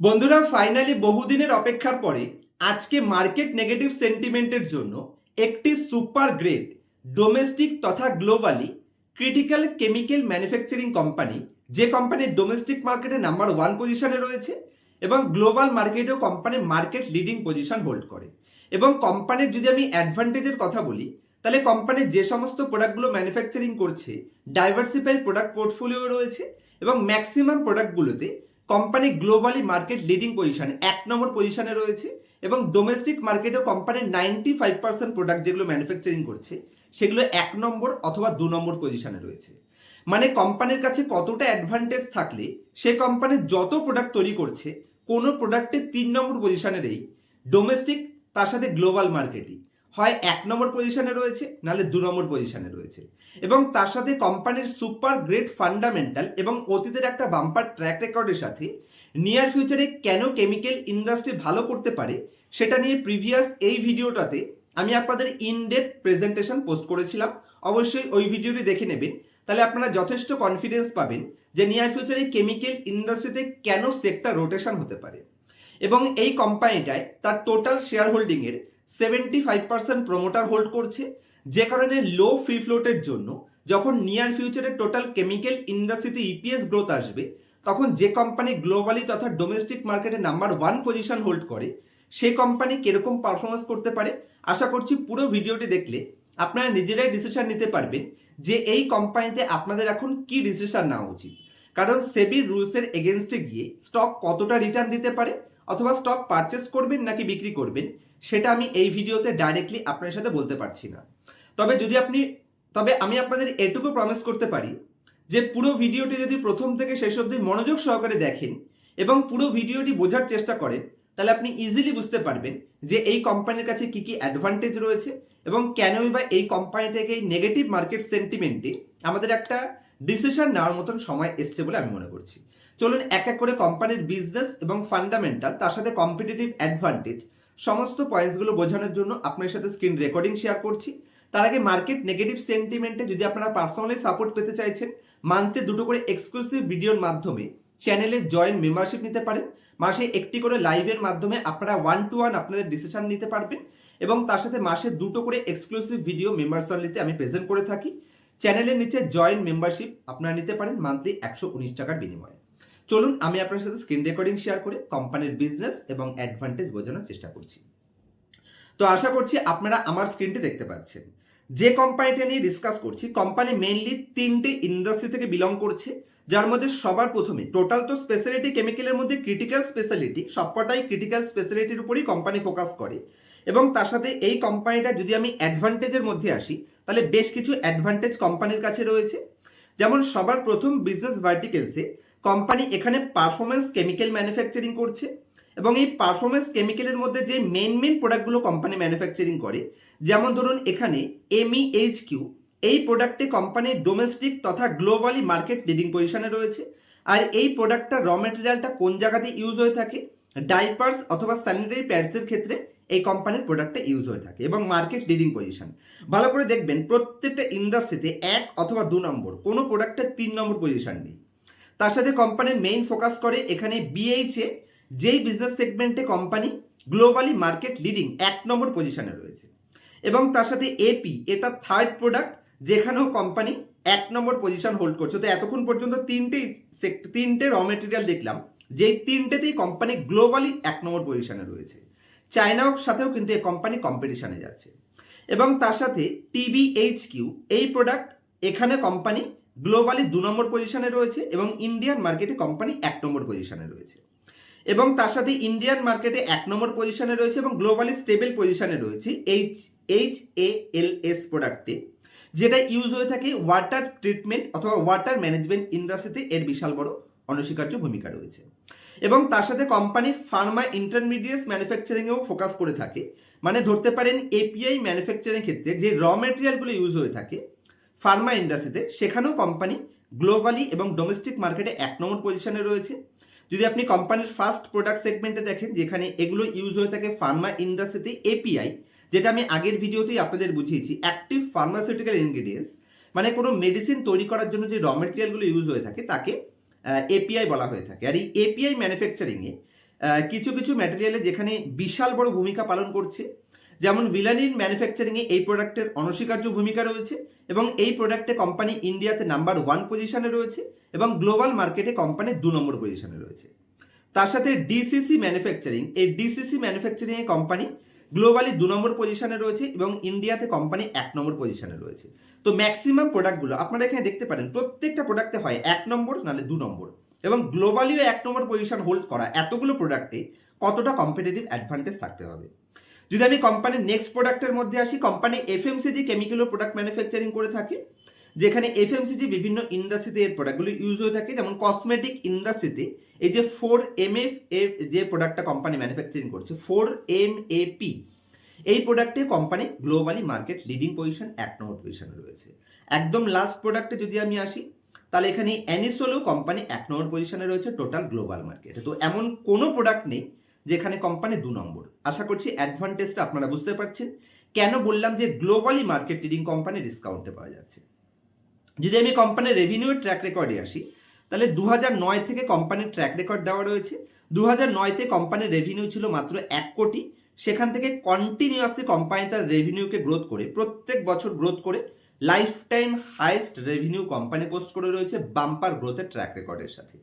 বন্ধুরা ফাইনালি বহুদিনের অপেক্ষার পরে আজকে মার্কেট নেগেটিভ সেন্টিমেন্টের জন্য একটি সুপার গ্রেড ডোমেস্টিক তথা globally critical chemical manufacturing company যে কোম্পানির ডোমেস্টিক মার্কেটে নাম্বার ওয়ান পজিশনে রয়েছে এবং global মার্কেটেও company market leading position hold করে। এবং কোম্পানির যদি আমি অ্যাডভান্টেজের কথা বলি, তাহলে কোম্পানির যে সমস্ত প্রোডাক্টগুলো ম্যানুফ্যাকচারিং করছে ডাইভার্সিফাইড প্রোডাক্ট পোর্টফোলিও রয়েছে এবং maximum প্রোডাক্টগুলোতে company globally market leading position এক নম্বর পজিশনে রয়েছে এবং ডোমেস্টিক মার্কেটেও কোম্পানির নাইনটি ফাইভ পার্সেন্ট প্রোডাক্ট যেগুলো ম্যানুফ্যাকচারিং করছে, সেগুলো এক নম্বর অথবা দু নম্বর পজিশনে রয়েছে। মানে কোম্পানির কাছে কতটা অ্যাডভান্টেজ থাকলে, সে কোম্পানি যত প্রোডাক্ট তৈরি করছে, কোনো প্রোডাক্টে তিন নম্বর পজিশনে নেই ডোমেস্টিক তার সাথে গ্লোবাল মার্কেটই হয় এক নম্বর পজিশনে রয়েছে, নাহলে দু নম্বর পজিশনে রয়েছে। এবং তার সাথে কোম্পানির সুপার গ্রেট ফান্ডামেন্টাল এবং অতীতের একটা বাম্পার ট্র্যাক রেকর্ডের সাথে নিয়ার ফিউচারে কেন কেমিক্যাল ইন্ডাস্ট্রি ভালো করতে পারে, সেটা নিয়ে প্রিভিয়াস এই ভিডিওটাতে আমি আপনাদের ইনডেপ প্রেজেন্টেশন পোস্ট করেছিলাম। অবশ্যই ওই ভিডিওটি দেখে নেবেন। তাহলে আপনারা যথেষ্ট কনফিডেন্স পাবেন যে নিয়ার ফিউচারে কেমিক্যাল ইন্ডাস্ট্রিতে কেন সেক্টর রোটেশন হতে পারে। এবং এই কোম্পানিটায় তার total share হোল্ডিংয়ের seventy five percent promoter hold করছে। যে কারণে লো ফ্রি ফ্লোটের জন্য যখন নিয়ার ফিউচারে টোটাল কেমিক্যাল ইন্ডাস্ট্রিতে ইপিএস গ্রোথ আসবে, তখন যে কোম্পানি গ্লোবালি তথা ডোমেস্টিক মার্কেটে নাম্বার ওয়ান পজিশন হোল্ড করে, সেই কোম্পানি কীরকম পারফরমেন্স করতে পারে? আশা করছি পুরো ভিডিওটি দেখলে আপনারা নিজেরাই ডিসিশন নিতে পারবেন যে এই কোম্পানিতে আপনাদের এখন কি ডিসিশন নেওয়া উচিত। কারণ সেবির রুলসের এগেনস্টে গিয়ে স্টক কতটা রিটার্ন দিতে পারে, অথবা স্টক পারচেস করবেন নাকি বিক্রি করবেন সেটা আমি এই ভিডিওতে ডাইরেক্টলি আপনার সাথে বলতে পারছি না। তবে যদি আপনি, তবে আমি আপনাদের এটুকু প্রমিস করতে পারি যে পুরো ভিডিওটি যদি প্রথম থেকে শেষ অবধি মনোযোগ সহকারে দেখেন এবং পুরো ভিডিওটি বোঝার চেষ্টা করেন, তাহলে আপনি ইজিলি বুঝতে পারবেন যে এই কোম্পানির কাছে কি কি অ্যাডভান্টেজ রয়েছে এবং কেনই বা এই কোম্পানি থেকে এই নেগেটিভ মার্কেট সেন্টিমেন্টে আমাদের একটা ডিসিশন নেওয়ার মতন সময় এসছে বলে আমি মনে করছি। চলুন এক এক করে কোম্পানির বিজনেস এবং ফান্ডামেন্টাল তার সাথে কম্পিটিটিভ অ্যাডভান্টেজ সমস্ত পয়েন্টসগুলো বোঝানোর জন্য আপনার সাথে স্ক্রিন রেকর্ডিং শেয়ার করছি। তার আগে মার্কেট নেগেটিভ সেন্টিমেন্টে যদি আপনারা পার্সোনালি সাপোর্ট পেতে চাইছেন মান্থলি দুটো করে এক্সক্লুসিভ ভিডিওর মাধ্যমে চ্যানেলে জয়েন মেম্বারশিপ নিতে পারেন। মাসে একটি করে লাইভের মাধ্যমে আপনারা ওয়ান টু ওয়ান আপনাদের ডিসিশন নিতে পারবেন এবং তার সাথে মাসে দুটো করে এক্সক্লুসিভ ভিডিও মেম্বার্স অনলিতে আমি প্রেজেন্ট করে থাকি। চ্যানেলের নিচে জয়েন মেম্বারশিপ আপনারা নিতে পারেন মান্থলি একশো উনিশ টাকার বিনিময়ে। চলুন, আমি আপনার সাথে স্ক্রিন রেকর্ডিং শেয়ার করে কোম্পানির বিজনেস এবং অ্যাডভান্টেজ বোঝানোর চেষ্টা করছি। তো আশা করছি আপনারা আমার স্ক্রিনটি দেখতে পাচ্ছেন। যে কোম্পানিটা নিয়ে ডিসকাস করছি কোম্পানি মেইনলি তিনটে ইন্ডাস্ট্রি থেকে বিলং করছে, যার মধ্যে সবার প্রথমে টোটাল তো স্পেশালিটি কেমিক্যালের মধ্যে ক্রিটিক্যাল স্পেশালিটি সবকটাই ক্রিটিক্যাল স্পেশালিটির উপরেই কোম্পানি ফোকাস করে। এবং তার সাথে এই কোম্পানিটা যদি আমি অ্যাডভান্টেজের মধ্যে আসি, তাহলে বেশ কিছু অ্যাডভান্টেজ কোম্পানির কাছে রয়েছে। যেমন সবার প্রথম বিজনেস ভার্টিকেলসে কোম্পানি এখানে পারফরমেন্স কেমিক্যাল ম্যানুফ্যাকচারিং করছে এবং এই পারফরমেন্স কেমিক্যালের মধ্যে যে মেন মেন প্রোডাক্টগুলো কোম্পানি ম্যানুফ্যাকচারিং করে, যেমন ধরুন এখানে এমইএইচ কিউ এই প্রোডাক্টে কোম্পানির ডোমেস্টিক তথা গ্লোবালি মার্কেট লিডিং পজিশনে রয়েছে। আর এই প্রোডাক্টটা র মেটেরিয়ালটা কোন জায়গাতে ইউজ হয়ে থাকে? ডাইপার্স অথবা স্যানিটারি প্যাডসের ক্ষেত্রে এই কোম্পানির প্রোডাক্টটা ইউজ হয়ে থাকে এবং মার্কেট লিডিং পজিশন ভালো করে দেখবেন, প্রত্যেকটা ইন্ডাস্ট্রিতে এক অথবা দু নম্বর, কোনো প্রোডাক্টের তিন নম্বর পজিশন নেই। তার সাথে কোম্পানির মেইন ফোকাস করে এখানে বিএইচে যেই বিজনেস সেগমেন্টে কোম্পানি গ্লোবালি মার্কেট লিডিং এক নম্বর পজিশনে রয়েছে। এবং তার সাথে এপি এটা থার্ড প্রোডাক্ট যেখানেও কোম্পানি এক নম্বর পজিশন হোল্ড করছে। তো এতক্ষণ পর্যন্ত তিনটে তিনটে র মেটেরিয়াল দেখলাম, যেই তিনটেতেই কোম্পানি গ্লোবালি এক নম্বর পজিশনে রয়েছে। চায়নার সাথেও কিন্তু এই কোম্পানি কম্পিটিশনে যাচ্ছে। এবং তার সাথে টিবিএইচ কিউ এই প্রোডাক্ট এখানে কোম্পানি গ্লোবালি দু নম্বর পজিশনে রয়েছে এবং ইন্ডিয়ান মার্কেটে কোম্পানি এক নম্বর পজিশনে রয়েছে। এবং তার সাথে ইন্ডিয়ান মার্কেটে এক নম্বর পজিশনে রয়েছে এবং গ্লোবালি স্টেবল পজিশনে রয়েছে H H A L S প্রোডাক্টে যেটা ইউজ হয়ে থাকে ওয়াটার ট্রিটমেন্ট অথবা ওয়াটার ম্যানেজমেন্ট ইন্ডাস্ট্রিতে এর বিশাল বড় অনস্বীকার্য ভূমিকা রয়েছে। এবং তার সাথে কোম্পানি ফার্মা ইন্টারমিডিয়েটস ম্যানুফ্যাকচারিংয়েও ফোকাস করে থাকে। মানে ধরতে পারেন এপিআই ম্যানুফ্যাকচারিং ক্ষেত্রে যে র মেটেরিয়ালগুলো ইউজ হয়ে থাকে ফার্মা ইন্ডাস্ট্রিতে সেখানেও কোম্পানি গ্লোবালি এবং ডোমেস্টিক মার্কেটে এক নম্বর পজিশনে রয়েছে। যদি আপনি কোম্পানির ফার্স্ট প্রোডাক্ট সেগমেন্টে দেখেন, যেখানে এগুলো ইউজ হয়ে থাকে ফার্মা ইন্ডাস্ট্রিতে এপিআই যেটা আমি আগের ভিডিওতেই আপনাদের বুঝিয়েছি অ্যাক্টিভ ফার্মাসিউটিক্যাল ইনগ্রিডিয়েন্টস মানে কোনো মেডিসিন তৈরি করার জন্য যে র মেটেরিয়ালগুলো ইউজ হয়ে থাকে, তাকে এপিআই বলা হয়ে থাকে। আর এই এপিআই ম্যানুফ্যাকচারিংয়ে কিছু কিছু ম্যাটেরিয়ালে যেখানে বিশাল বড় ভূমিকা পালন করছে যেমন ভিলানিন ম্যানুফ্যাকচারিংয়ে এই প্রোডাক্টের অনস্বীকার্য ভূমিকা রয়েছে এবং এই প্রোডাক্টে কোম্পানি ইন্ডিয়াতে নাম্বার ওয়ান পজিশনে রয়েছে এবং গ্লোবাল মার্কেটে কোম্পানি দু নম্বর পজিশনে রয়েছে। তার সাথে ডিসিসি ম্যানুফ্যাকচারিং, এই ডিসিসি ম্যানুফ্যাকচারিংয়ে কোম্পানি গ্লোবালি দু নম্বর পজিশনে রয়েছে এবং ইন্ডিয়াতে কোম্পানি এক নম্বর পজিশনে রয়েছে। তো ম্যাক্সিমাম প্রোডাক্টগুলো আপনারা এখানে দেখতে পারেন, প্রত্যেকটা প্রোডাক্টে হয় এক নম্বর, নাহলে দু নম্বর এবং গ্লোবালিও এক নম্বর পজিশন হোল্ড করা এতগুলো প্রোডাক্টে কতটা কম্পিটিটিভ অ্যাডভান্টেজ থাকতে হবে। যদি আমি কোম্পানির নেক্সট প্রোডাক্টের মধ্যে আসি company FMCG chemical product manufacturing করে থাকে, যেখানে এফএমসিজি বিভিন্ন ইন্ডাস্ট্রিতে এর প্রোডাক্টগুলো ইউজ হয়ে থাকে, যেমন কসমেটিক ইন্ডাস্ট্রিতে এই যে ফোর এম এফ যে প্রোডাক্টটা কোম্পানি ম্যানুফ্যাকচারিং করছে ফোর এম এ পি এই প্রোডাক্টে company globally market leading position এক নম্বর পজিশনে রয়েছে। একদম লাস্ট প্রোডাক্টে যদি আমি আসি, তাহলে এখানে অ্যানিসোলো কোম্পানি এক নম্বর পজিশনে রয়েছে টোটাল গ্লোবাল মার্কেটে তো এমন কোনো প্রোডাক্ট নেই যেখানে কোম্পানি দু নম্বর। আশা করছি অ্যাডভান্টেজটা আপনারা বুঝতে পারছেন। কেন বললাম যে গ্লোবালি মার্কেট লিডিং কোম্পানি ডিসকাউন্টে পাওয়া যাচ্ছে? যদি আমি কোম্পানির রেভিনিউ ট্র্যাক রেকর্ডে আসি, তাহলে দু নয় থেকে কোম্পানির ট্র্যাক রেকর্ড দেওয়া রয়েছে। দু হাজার নয়তে কোম্পানির রেভিনিউ ছিল মাত্র এক কোটি। সেখান থেকে কন্টিনিউয়াসলি কোম্পানি তার রেভিনিউকে গ্রোথ করে, প্রত্যেক বছর গ্রোথ করে life time highest revenue company post করে রয়েছে বাম্পার গ্রোথের ট্র্যাক রেকর্ডের সাথে।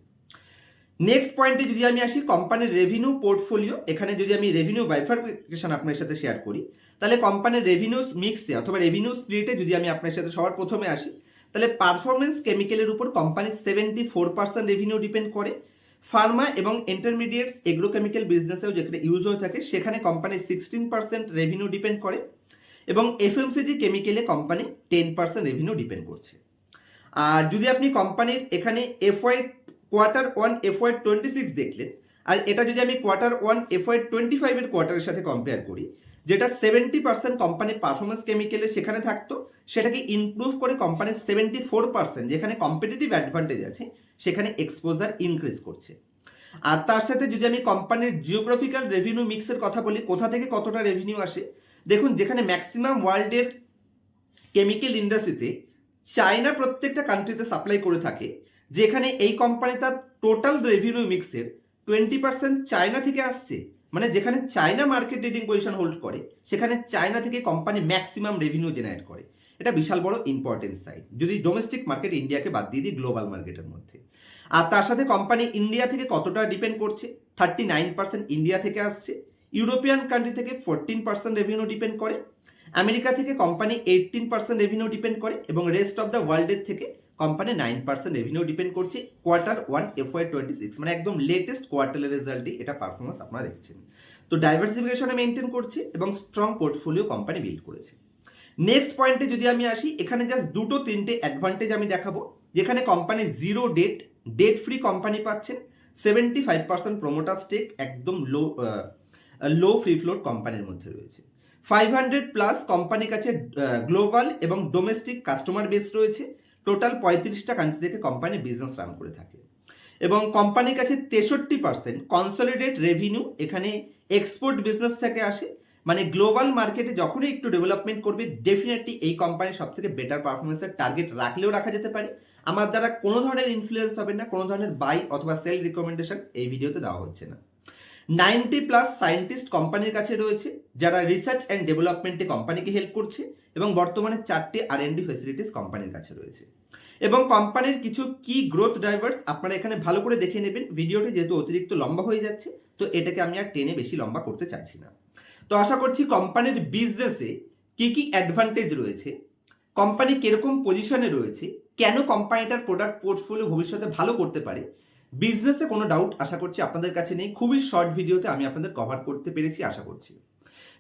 নেক্সট পয়েন্টে যদি আমি আসি কোম্পানির রেভিনিউ পোর্টফোলিও এখানে যদি আমি রেভিনিউ বাইফার্কেশন আপনার সাথে শেয়ার করি, তাহলে কোম্পানির রেভিনিউ মিক্সে অথবা রেভিনিউ স্প্লিটে যদি আমি আপনার সাথে সবার প্রথমে আসি, তাহলে পারফরমেন্স কেমিক্যালের উপর কোম্পানির seventy four percent revenue depend করে। ফার্মা এবং ইন্টারমিডিয়েটস এগ্রোকেমিক্যাল বিজনেসেও যেখানে ইউজ হয়ে থাকে, সেখানে কোম্পানির সিক্সটিন পার্সেন্ট রেভিনিউ ডিপেন্ড করে এবং FMCG কেমিক্যালে company ten percent revenue depend করছে। আর যদি আপনি কোম্পানির এখানে FY quarter one F FY twenty six দেখলেন, আর এটা যদি আমি কোয়ার্টার ওয়ান এফওয়াই টোয়েন্টি ফাইভের কোয়ার্টারের সাথে কম্পেয়ার করি, যেটা সেভেন্টি পার্সেন্ট কোম্পানির পারফরমেন্স কেমিক্যালে সেখানে থাকতো, সেটাকে ইমপ্রুভ করে কোম্পানির সেভেন্টি ফোর পার্সেন্ট যেখানে কম্পিটিটিভ অ্যাডভান্টেজ আছে, সেখানে এক্সপোজার ইনক্রিজ করছে। আর তার সাথে যদি আমি কোম্পানির জিওগ্রাফিক্যাল রেভিনিউ মিক্সের কথা বলি, কোথা থেকে কতটা রেভিনিউ আসে, দেখুন যেখানে ম্যাক্সিমাম ওয়ার্ল্ডের কেমিক্যাল ইন্ডাস্ট্রিতে চায়না প্রত্যেকটা কান্ট্রিতে সাপ্লাই করে থাকে যেখানে এই কোম্পানি তার টোটাল রেভিনিউ মিক্সের টোয়েন্টি পার্সেন্ট চায়না থেকে আসছে। মানে যেখানে China market leading position hold করে, সেখানে চায়না থেকে কোম্পানি ম্যাক্সিমাম রেভিনিউ জেনারেট করে। এটা বিশাল বড় ইম্পর্টেন্ট সাইড যদি ডোমেস্টিক মার্কেট ইন্ডিয়াকে বাদ দিয়ে দিই গ্লোবাল মার্কেটের মধ্যে। আর তার সাথে কোম্পানি ইন্ডিয়া থেকে কতটা ডিপেন্ড করছে? থার্টি নাইন পার্সেন্ট ইন্ডিয়া থেকে আসছে। ইউরোপিয়ান কান্ট্রি থেকে ফোরটিন পার্সেন্ট রেভিনিউ ডিপেন্ড করে। আমেরিকা থেকে company eighteen percent revenue depend করে। এবং রেস্ট অফ দ্য ওয়ার্ল্ডের থেকে company nine percent revenue depend করছে quarter one F Y twenty six মানে একদম লেটেস্ট কোয়ার্টারের রেজাল্টই এটা পারফরমেন্স আপনারা দেখছেন। তো ডাইভার্সিফিকেশনে মেনটেন করছে এবং স্ট্রং পোর্টফোলিও কোম্পানি বিল্ড করেছে। নেক্সট পয়েন্টে যদি আমি আসি, এখানে জাস্ট দুটো তিনটে অ্যাডভান্টেজ আমি দেখাবো। যেখানে company zero debt debt free company পাচ্ছেন। Seventy five percent promoter stake একদম লো লো ফ্রি ফ্লোট কোম্পানির মধ্যে রয়েছে। ফাইভ হান্ড্রেড প্লাস কোম্পানির কাছে গ্লোবাল এবং ডোমেস্টিক কাস্টমার বেস রয়েছে। টোটাল পঁয়ত্রিশটা কান্ট্রি থেকে কোম্পানি বিজনেস রান করে থাকে। এবং কোম্পানির কাছে তেষট্টি পার্সেন্ট কনসলিডেট রেভিনিউ এখানে এক্সপোর্ট বিজনেস থেকে আসে। মানে গ্লোবাল মার্কেটে যখনই একটু ডেভেলপমেন্ট করবে ডেফিনেটলি এই কোম্পানির সব থেকে বেটার পারফরমেন্সের টার্গেট রাখলেও রাখা যেতে পারে। আমার দ্বারা কোনো ধরনের ইনফ্লুয়েন্স হবে না, কোনো ধরনের বাই অথবা সেল রিকমেন্ডেশন এই ভিডিওতে দেওয়া হচ্ছে না। নাইনটি প্লাস সায়েন্টিস্ট কোম্পানির কাছে রয়েছে, যারা রিসার্চ অ্যান্ড ডেভেলপমেন্টে কোম্পানিকে হেল্প করছে এবং বর্তমানে চারটি আর এন ডি ফেসিলিটিস কোম্পানির কাছে রয়েছে। এবং কোম্পানির কিছু কি গ্রোথ ড্রাইভার্স আপনারা এখানে ভালো করে দেখে নেবেন, ভিডিওটি যেহেতু অতিরিক্ত লম্বা হয়ে যাচ্ছে, তো এটাকে আমি আর টেনে বেশি লম্বা করতে চাইছি না। তো আশা করছি কোম্পানির বিজনেসে কি কি অ্যাডভান্টেজ রয়েছে, কোম্পানি কীরকম পজিশনে রয়েছে, কেন কোম্পানিটার প্রোডাক্ট পোর্টফোলিও ভবিষ্যতে ভালো করতে পারে বিজনেসে কোনো ডাউট আশা করছি আপনাদের কাছে নেই। খুবই শর্ট ভিডিওতে আমি আপনাদের কভার করতে পেরেছি, আশা করছি।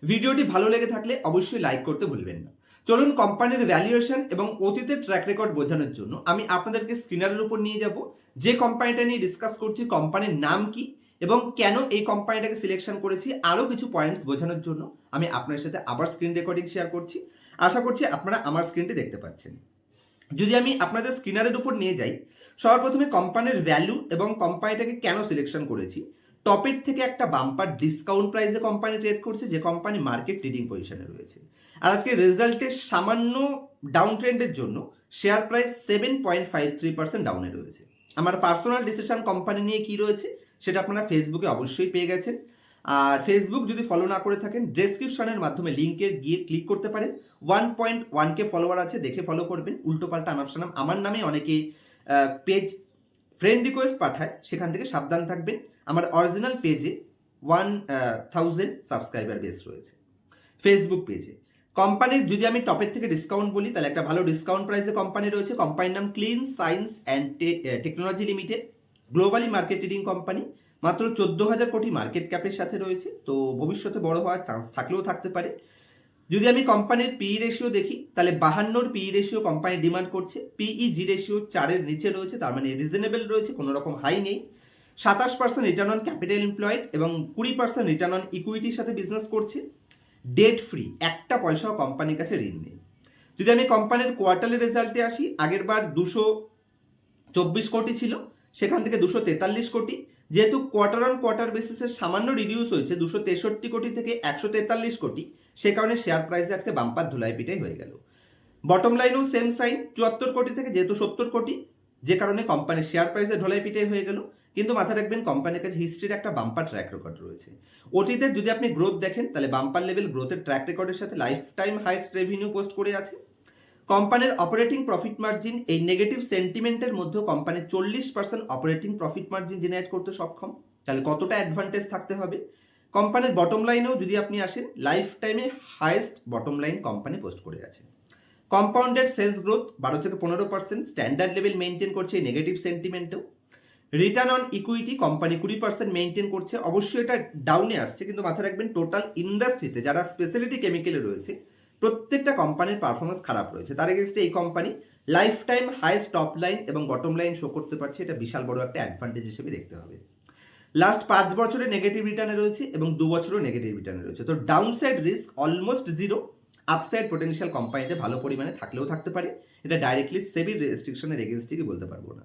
ভিডিওটি ভালো লেগে থাকলে অবশ্যই লাইক করতে ভুলবেন না। চলুন কোম্পানির ভ্যালুয়েশন এবং অতীতের ট্র্যাক রেকর্ড বোঝানোর জন্য আমি আপনাদেরকে স্ক্রিনারের উপর নিয়ে যাব। যে কোম্পানিটা নিয়ে ডিসকাস করছি কোম্পানির নাম কি এবং কেন এই কোম্পানিটাকে সিলেকশন করেছি, আরও কিছু পয়েন্টস বোঝানোর জন্য আমি আপনার সাথে আবার স্ক্রিন রেকর্ডিং শেয়ার করছি। আশা করছি আপনারা আমার স্ক্রিনটি দেখতে পাচ্ছেন। যদি আমি আপনাদের স্ক্রিনারের উপর নিয়ে যাই সবার প্রথমে কোম্পানির ভ্যালু এবং কোম্পানিটাকে কেন সিলেকশন করেছি? টপের থেকে একটা বাম্পার ডিসকাউন্ট প্রাইসে কোম্পানি ট্রেড করছে, যে কোম্পানি মার্কেট লিডিং পজিশনে রয়েছে। আর আজকে রেজাল্টের সামান্য ডাউন ট্রেন্ডের জন্য share price seven point five three percent ডাউনে রয়েছে। আমার পার্সোনাল ডিসিশন কোম্পানি নিয়ে কি রয়েছে, সেটা আপনারা ফেসবুকে অবশ্যই পেয়ে গেছেন। আর ফেসবুক যদি ফলো না করে থাকেন ডেসক্রিপশনের মাধ্যমে লিঙ্কে গিয়ে ক্লিক করতে পারেন। ওয়ান পয়েন্ট ওয়ানকে ফলোয়ার আছে, দেখে ফলো করবেন। উল্টোপাল্টা সানাম আমার নামে অনেকে পেজ ফ্রেন্ড রিকোয়েস্ট পাঠায়, সেখান থেকে সাবধান থাকবেন। আমার অরিজিনাল পেজে ওয়ান থাউজেন্ড সাবস্ক্রাইবার বেস রয়েছে ফেসবুক পেজে কোম্পানির যদি আমি টপের থেকে ডিসকাউন্ট বলি, তাহলে একটা ভালো ডিসকাউন্ট প্রাইসে কোম্পানি রয়েছে। কোম্পানির নাম Clean Science and Technology Limited globally market company মাত্র চোদ্দ হাজার কোটি মার্কেট ক্যাপের সাথে রয়েছে। তো ভবিষ্যতে বড় হওয়ার চান্স থাকলেও থাকতে পারে। যদি আমি কোম্পানির পিই রেশিও দেখি, তাহলে বাহান্নর পিই রেশিও কোম্পানি ডিমান্ড করছে। পিই জি রেশিও চারের নিচে রয়েছে, তার মানে রিজনেবল রয়েছে, কোনো রকম হাই নেই। সাতাশ percent return on capital employed এবং কুড়ি পার্সেন্ট রিটার্ন অন ইকুইটির সাথে বিজনেস করছে। ডেট ফ্রি একটা পয়সাও কোম্পানির কাছে ঋণ নেই। যদি আমি কোম্পানির কোয়ার্টারলি রেজাল্টে আসি, আগের বার দুশো চব্বিশ কোটি ছিল, সেখান থেকে দুশো তেতাল্লিশ কোটি। যেহেতু কোয়ার্টার অন কোয়ার্টার বেসিসে সামান্য রিডিউস হয়েছে দুশো তেষট্টি কোটি থেকে একশো তেতাল্লিশ কোটি, সে কারণে শেয়ার প্রাইসে আজকে বাম্পার ধুলাই পিটাই হয়ে গেল। বটম লাইনেও সেম সাইন চুয়াত্তর কোটি থেকে যেহেতু সত্তর কোটি, যে কারণে কোম্পানির শেয়ার প্রাইসে ঢোলাই পিটাই হয়ে গেল। কিন্তু মাথায় রাখবেন কোম্পানির কাছে হিস্ট্রির একটা বাম্পার ট্র্যাক রেকর্ড রয়েছে। অতীতের যদি আপনি গ্রোথ দেখেন, তাহলে বাম্পার লেভেল গ্রোথের ট্র্যাক রেকর্ডের সাথে life time highest revenue post করে আছে। কোম্পানির অপারেটিং প্রফিট মার্জিন এই নেগেটিভ সেন্টিমেন্টের মধ্যেও কোম্পানি চল্লিশ percent operating profit margin generate করতে সক্ষম। তাহলে কতটা অ্যাডভান্টেজ থাকতে হবে? কোম্পানির বটম লাইনেও যদি আপনি আসেন লাইফ টাইমে highest bottom line company post করে আছে। কম্পাউন্ডেড সেলস গ্রোথ বারো থেকে পনেরো পার্সেন্ট স্ট্যান্ডার্ড লেভেল মেনটেন করছে এই নেগেটিভ সেন্টিমেন্টেও রিটার্ন অন ইকুইটি কোম্পানি কুড়ি পার্সেন্ট মেনটেন করছে। অবশ্যই এটা ডাউনে আসছে, কিন্তু মাথায় রাখবেন টোটাল ইন্ডাস্ট্রিতে যারা স্পেশালিটি কেমিক্যালে রয়েছে প্রত্যেকটা কোম্পানির পারফরমেন্স খারাপ রয়েছে। তার এগেনস্টে এই company life time highest top line এবং বটম লাইন শো করতে পারছে এটা বিশাল বড় একটা অ্যাডভান্টেজ হিসেবে দেখতে হবে। লাস্ট পাঁচ বছরে নেগেটিভ রিটার্নে রয়েছে এবং দু বছরও নেগেটিভ রিটার্নে রয়েছে। তো downside risk almost zero upside potential কোম্পানিতে ভালো পরিমাণে থাকলেও থাকতে পারে। এটা ডাইরেক্টলি সেবি রেস্ট্রিকশনের এগেনস্টে কি বলতে পারব না।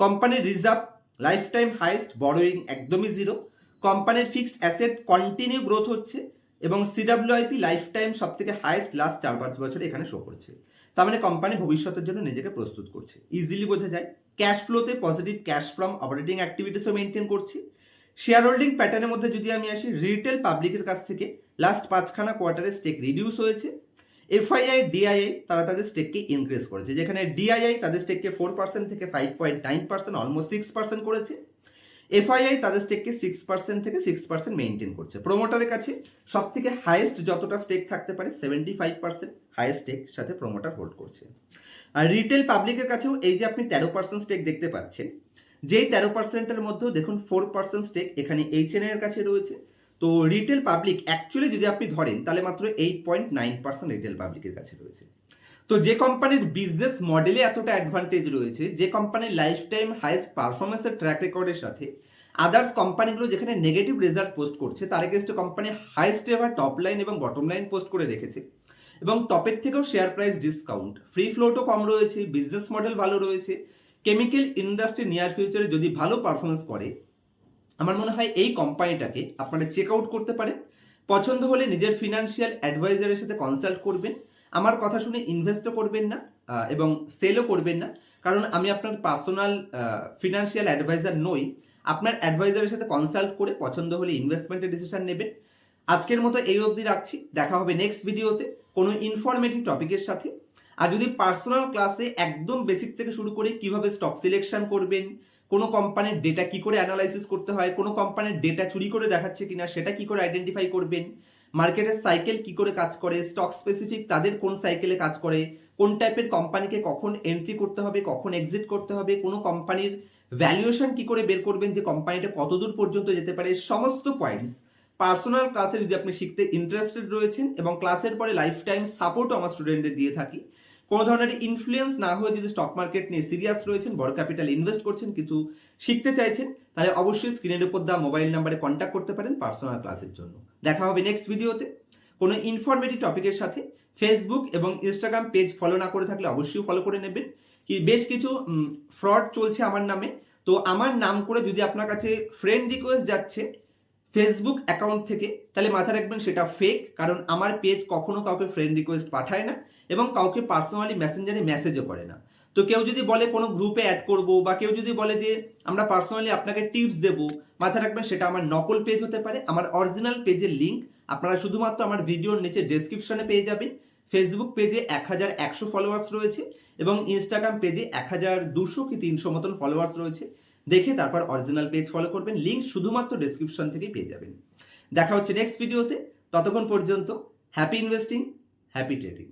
কোম্পানির reserve life time highest borrowing একদমই জিরো কোম্পানির ফিক্সড অ্যাসেট কন্টিনিউ গ্রোথ হচ্ছে। এবং সিডাব্লিউআইপি লাইফ টাইম সব থেকে হাইস্ট লাস্ট চার পাঁচ বছরে এখানে শো করছে। তার মানে কোম্পানি ভবিষ্যতের জন্য নিজেকে প্রস্তুত করছে। ইজিলি বোঝা যায়। ক্যাশ ফ্লোতে পজিটিভ ক্যাশ ফ্রম অপারেটিং অ্যাক্টিভিটিসও মেনটেন করছে। শেয়ার হোল্ডিং প্যাটার্নের মধ্যে যদি আমি আসি রিটেল পাবলিকের কাছ থেকে লাস্ট পাঁচখানা কোয়ার্টারে স্টেক রিডিউস হয়েছে। এফআইআই ডিআইআই তারা তাদের স্টেককে ইনক্রিজ করেছে। যেখানে ডিআইআই তাদের স্টেককে ফোর পার্সেন্ট থেকে five point nine percent almost six percent করেছে। এফআইআই তাদের স্টেককে সিক্স পার্সেন্ট থেকে সিক্স পার্সেন্ট মেনটেন করছে। প্রোমোটারের কাছে সব থেকে হাইয়েস্ট যতটা স্টেক থাকতে পারে seventy five percent highest stake সাথে প্রোমোটার হোল্ড করছে। আর রিটেল পাবলিকের কাছেও এই যে আপনি তেরো পার্সেন্ট স্টেক দেখতে পাচ্ছেন, যেই তেরো পার্সেন্টের মধ্যেও দেখুন ফোর পার্সেন্ট স্টেক এখানে এইচ এন এর কাছে রয়েছে। তো রিটেল পাবলিক অ্যাকচুয়ালি যদি আপনি ধরেন, তাহলে মাত্র eight point nine percent retail পাবলিকের কাছে রয়েছে। তো যে কোম্পানির বিজনেস মডেলে এতটা অ্যাডভান্টেজ রয়েছে, যে কোম্পানির লাইফ টাইম হাইস্ট পারফরমেন্সের ট্র্যাক রেকর্ডের সাথে আদার্স কোম্পানিগুলো যেখানে নেগেটিভ রেজাল্ট পোস্ট করছে, তার এগেস্টে company highest ever top line এবং বটম লাইন পোস্ট করে রেখেছে। এবং টপের থেকেও শেয়ার প্রাইস ডিসকাউন্ট ফ্রি ফ্লোটও কম রয়েছে বিজনেস মডেল ভালো রয়েছে। কেমিক্যাল ইন্ডাস্ট্রি নিয়ার ফিউচারে যদি ভালো পারফরমেন্স করে, আমার মনে হয় এই কোম্পানিটাকে আপনারা চেক আউট করতে পারেন। পছন্দ হলে নিজের ফিনান্সিয়াল অ্যাডভাইজারের সাথে কনসাল্ট করবেন। আমার কথা শুনে ইনভেস্টও করবেন না এবং সেলও করবেন না। কারণ আমি আপনার পার্সোনাল ফিনান্সিয়াল অ্যাডভাইজার নই। আপনার অ্যাডভাইজারের সাথে কনসাল্ট করে পছন্দ হলে ইনভেস্টমেন্টের ডিসিশন নেবেন। আজকের মতো এই অবধি রাখছি। দেখা হবে নেক্সট ভিডিওতে কোনো ইনফরমেটিভ টপিকের সাথে। আর যদি পার্সোনাল ক্লাসে একদম বেসিক থেকে শুরু করে কীভাবে স্টক সিলেকশন করবেন, কোনো কোম্পানির ডেটা কি করে অ্যানালাইসিস করতে হয়, কোনো কোম্পানির ডেটা চুরি করে দেখাচ্ছে কিনা, সেটা কি করে আইডেন্টিফাই করবেন মার্কেটের সাইকেল কি করে কাজ করে স্টক স্পেসিফিক তাদের কোন সাইকেলে কাজ করে, কোন টাইপের কোম্পানিকে কখন এন্ট্রি করতে হবে, কখন এক্সিট করতে হবে, কোনো কোম্পানির ভ্যালুয়েশন কি করে বের করবেন, যে কোম্পানিটা কতদূর পর্যন্ত যেতে পারে, সমস্ত পয়েন্টস পার্সোনাল ক্লাসে যদি আপনি শিখতে ইন্টারেস্টেড রয়েছেন এবং ক্লাসের পরে লাইফ টাইম সাপোর্টও আমার স্টুডেন্টদের দিয়ে থাকি কোনো ধরনের ইনফ্লুয়েন্স না হয়ে যদি স্টক মার্কেট নিয়ে সিরিয়াস রয়েছেন, বড় ক্যাপিটাল ইনভেস্ট করছেন, কিছু শিখতে চাইছেন, তাহলে অবশ্যই স্ক্রিনের উপর দেওয়া মোবাইল নাম্বারে কন্ট্যাক্ট করতে পারেন পার্সোনাল ক্লাসের জন্য। দেখা হবে নেক্সট ভিডিওতে কোনো ইনফরমেটিভ টপিকের সাথে ফেসবুক এবং ইনস্টাগ্রাম পেজ ফলো না করে থাকলে অবশ্যই ফলো করে নেবেন। কি, বেশ কিছু ফ্রড চলছে আমার নামে। তো আমার নাম করে যদি আপনার কাছে ফ্রেন্ড রিকোয়েস্ট যাচ্ছে ফেসবুক অ্যাকাউন্ট থেকে, তাহলে মাথা রাখবেন সেটা ফেক কারণ আমার পেজ কখনো কাউকে ফ্রেন্ড রিকোয়েস্ট পাঠায় না। এবং কাউকে পার্সোনালি মেসেঞ্জারে মেসেজও করে না। তো কেউ যদি বলে কোনো গ্রুপে অ্যাড করব বা কেউ যদি বলে যে, আমরা পার্সোনালি আপনাকে টিপস দেবো মাথায় রাখবেন, সেটা আমার নকল পেজ হতে পারে। আমার অরিজিনাল পেজের লিঙ্ক আপনারা শুধুমাত্র আমার ভিডিওর নিচে ডেসক্রিপশনে পেয়ে যাবেন। ফেসবুক পেজে এক হাজার একশো ফলোয়ার্স রয়েছে এবং ইনস্টাগ্রাম পেজে এক হাজার দুশো কি তিনশো মতন ফলোয়ার্স রয়েছে। দেখে তারপর অরিজিনাল পেজ ফলো করবেন। লিঙ্ক শুধুমাত্র ডেসক্রিপশন থেকেই পেয়ে যাবেন। দেখা হচ্ছে নেক্সট ভিডিওতে ততক্ষণ পর্যন্ত হ্যাপি ইনভেস্টিং হ্যাপি ট্রেডিং